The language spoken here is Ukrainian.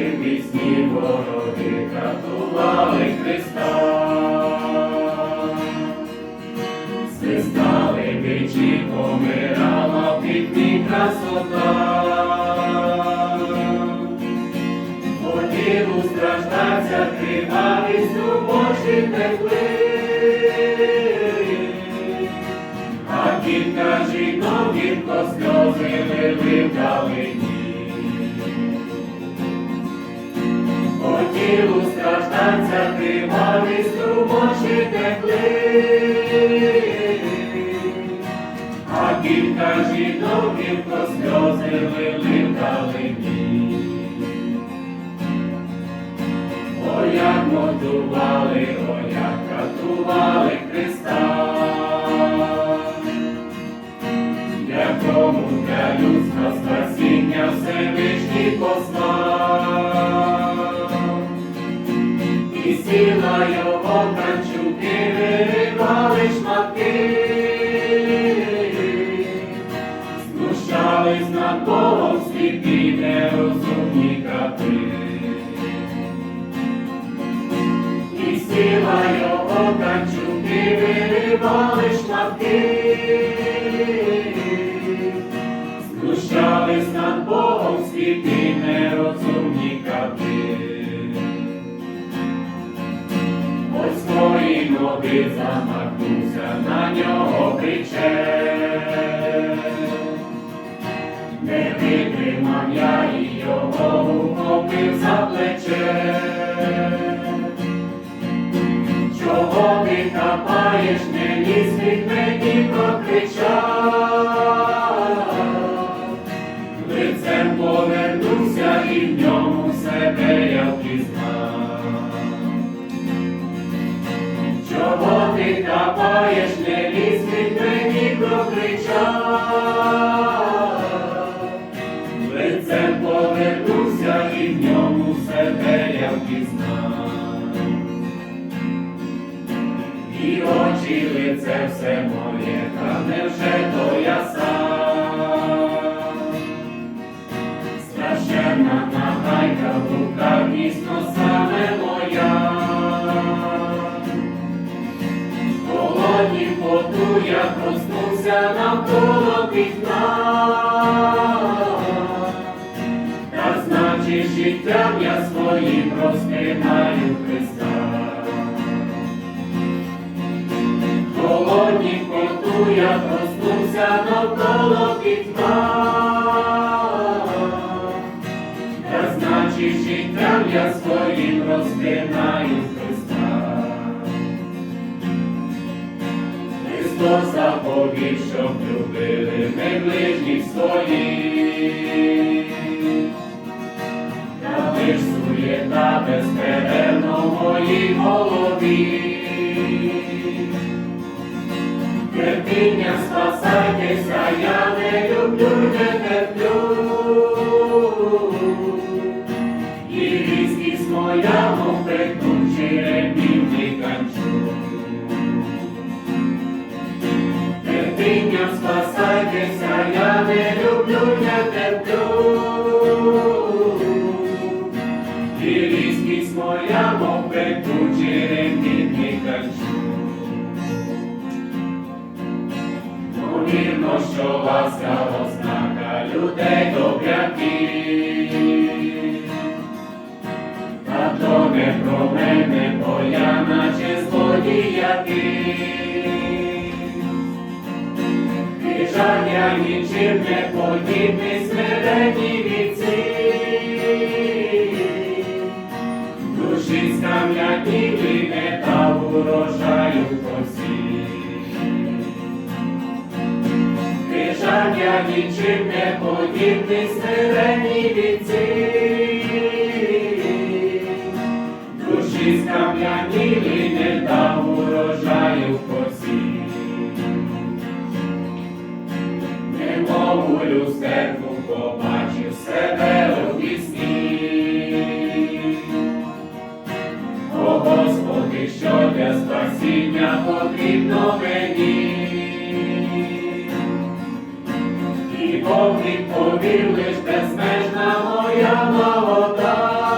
побачив пісні катували Христа. Свистали бичі, помирала в пітьмі красота. Хотів страждаться, кривавістю очі текли. А кілька жінок гірко сльози лили вдалині. Хотів страждаться, кривавістю очі текли. А кілька жінок гірко сльози лили вдалині. О, як мордували, о, як катували Христа, якому для людства спасіння Всевишній послав. І сіла його канчуки виривали шматки, знущались над Богом сліпі нерозумні кати. І сіла його канчуки виривали шматки, знущались над Богом сліпі ноги замахнувся на нього криче. Не витримав я і його ухопив за плече. Чого ти хапаєш, не лізь від мені прокричав. Лицем повернувся і в ньому себе я впізнав. Лицем повернувся і в ньому впізнав. І очі лице все моє, та невже то я сам? Страшенна нагайка в руках міцно навколо вікна. Та значить життям я своїм розпинаю Христа. Холодні коту я проснувся навколо вікна. Та значить життям я своїм розпинаю Христа. Христос заповів, щоб любили ми ближніх своїх. Та лиш суєта безперервно в моїй голові. Терпіння спасайтеся, я не люблю, не терплю. І різкість моя, мов пекучий ремінний канчук. Терпіння Вірно, що ласка ознака людей добряків. Та то не про мене, бо я наче злодіяки. І жаль я нічим не подібний смирені віці. Душі скам'яніли, не дав урожаю посів. Жаль я нічим не подібний смирені віці. Душі скам'яніли, не дав урожаю посів. Немов у люстерку побачив себе у вісні. О Господи, що для спасіння потрібно мені. І Бог відповів лиш безмежна моя благодать.